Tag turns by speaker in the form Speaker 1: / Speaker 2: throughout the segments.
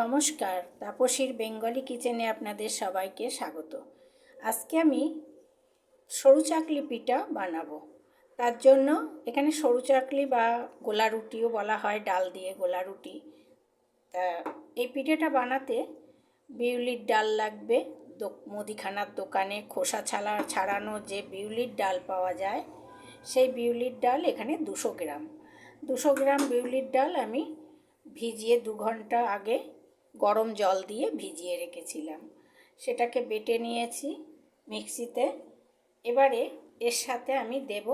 Speaker 1: নমস্কার, তাপসীর বেঙ্গলি কিচেনে আপনাদের সবাইকে স্বাগত। আজকে আমি সরু চাকলি পিঠা বানাবো। তার জন্য এখানে সরু চাকলি বা গোলা রুটিও বলা হয়, ডাল দিয়ে গোলা রুটি। তা এই পিঠেটা বানাতে বিউলির ডাল লাগবে। মুদিখানার দোকানে খোসা ছালা ছাড়ানো যে বিউলির ডাল পাওয়া যায়, সেই বিউলির ডাল এখানে দুশো গ্রাম। দুশো গ্রাম বিউলির ডাল আমি ভিজিয়ে দু ঘণ্টা আগে গরম জল দিয়ে ভিজিয়ে রেখেছিলাম। সেটাকে বেটে নিয়েছি মিক্সিতে। এবারে এর সাথে আমি দেব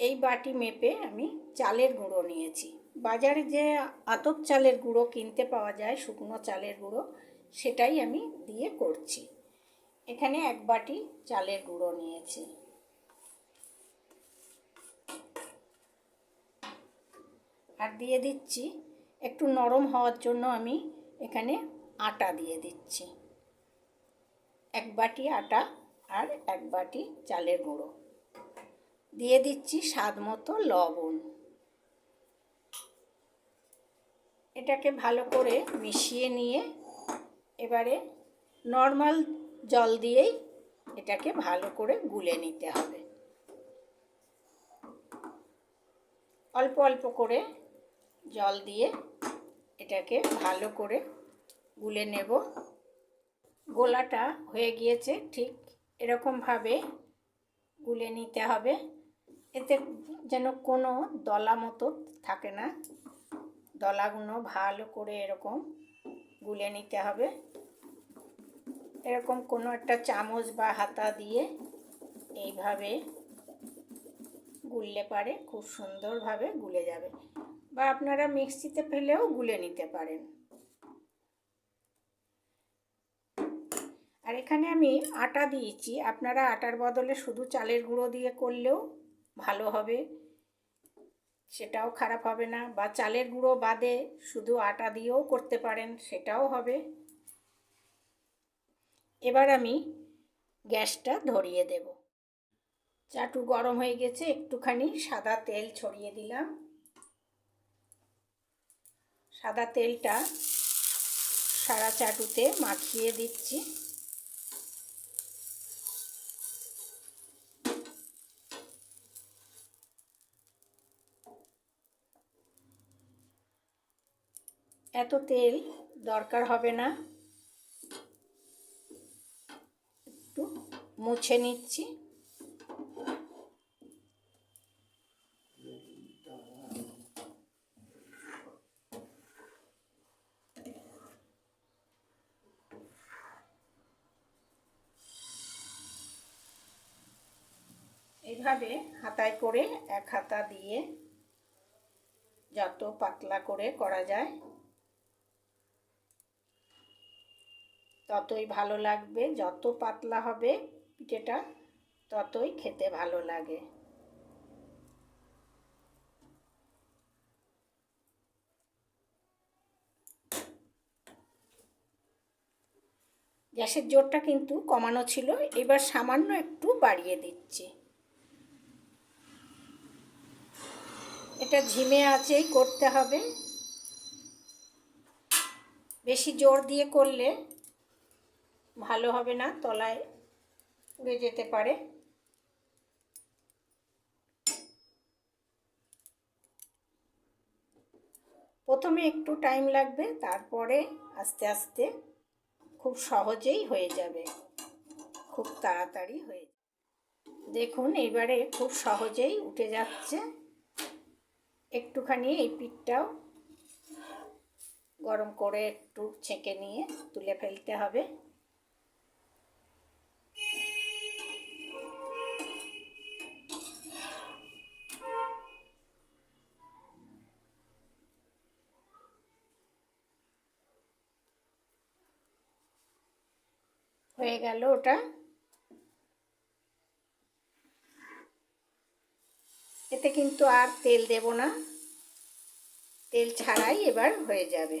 Speaker 1: এই বাটি মেপে আমি চালের গুঁড়ো নিয়েছি। বাজারে যে আতপ চালের গুঁড়ো কিনতে পাওয়া যায়, শুকনো চালের গুঁড়ো, সেটাই আমি দিয়ে করছি। এখানে এক বাটি চালের গুঁড়ো নিয়েছি। আর দিয়ে দিচ্ছি একটু নরম হওয়ার জন্য আমি এখানে আটা দিয়ে দিচ্ছি। এক বাটি আটা আর এক বাটি চালের গুঁড়ো। দিয়ে দিচ্ছি স্বাদ মতো লবণ। এটাকে ভালো করে মিশিয়ে নিয়ে এবারে নর্মাল জল দিয়েই এটাকে ভালো করে গুলে নিতে হবে। অল্প অল্প করে জল দিয়ে এটাকে ভালো করে গুলে নেব। গোলাটা হয়ে গিয়েছে, ঠিক এরকমভাবে গুলে নিতে হবে। এতে যেন কোনো দলা মতো থাকে না। দলাগুলো ভালো করে এরকম গুলে নিতে হবে। এরকম কোনো একটা চামচ বা হাতা দিয়ে এইভাবে গুললে পারে, খুব সুন্দরভাবে গুলে যাবে। বা আপনারা মিক্সিতে ফেলেও গুলে নিতে পারেন। আর এখানে আমি আটা দিয়েছি। আপনারা আটার বদলে শুধু চালের গুঁড়ো দিয়ে করলেও ভালো হবে। সেটাও খারাপ হবে না। বা চালের গুঁড়ো বাদে শুধু আটা দিয়েও করতে পারেন, সেটাও হবে। এবার আমি গ্যাসটা ধরিয়ে দেব। চাটু গরম হয়ে গেছে। একটুখানি সাদা তেল ছড়িয়ে দিলাম। সাদা তেলটা সারা চাটুতে মাখিয়ে দিচ্ছি। এত তেল দরকার হবে না। একটু মুছে নিচ্ছি। এইভাবে হাতায় করে এক হাতা দিয়ে যত পাতলা করে করা যায়, ততই ভালো লাগবে। যত পাতলা হবে পিঠেটা, ততই খেতে ভালো লাগে। গ্যাসের জোরটা কিন্তু কমানো ছিল। এবার সামান্য একটু বাড়িয়ে দিচ্ছি। এটা ঝিমে আছেই করতে হবে। বেশি জোর দিয়ে করলে ভালো হবে না, তলায় উড়ে যেতে পারে। প্রথমে একটু টাইম লাগবে, তারপরে আস্তে আস্তে খুব সহজেই হয়ে যাবে। খুব তাড়াতাড়ি হয়ে দেখুন এবারে খুব সহজেই উঠে যাচ্ছে। একটুখানি এই পিঠটাও গরম করে একটু ছেঁকে নিয়ে তুলে ফেলতে হবে। হয়ে গেল ওটা। এতে কিন্তু আর তেল দেব না। তেল ছাড়াই এবার হয়ে যাবে।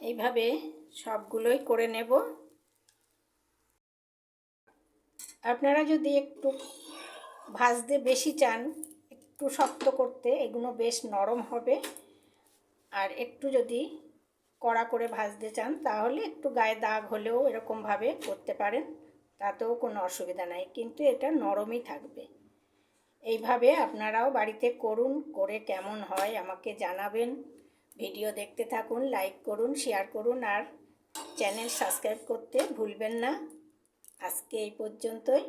Speaker 1: এইভাবে সবগুলোই করে নেব। আপনারা যদি একটু ভাজতে বেশি চান, একটু শক্ত করতে, এগুলো বেশ নরম হবে। আর একটু যদি কড়া করে ভাজতে চান, তাহলে একটু গায়ে দাগ হলেও এরকমভাবে করতে পারেন, তাতেও কোনো অসুবিধা নাই, কিন্তু এটা নরমই থাকবে। এইভাবে আপনারাও বাড়িতে করুন, করে কেমন হয় আমাকে জানাবেন। ভিডিও দেখতে থাকুন, লাইক করুন, শেয়ার করুন, আর চ্যানেল সাবস্ক্রাইব করতে ভুলবেন না। আজকে এই পর্যন্তই।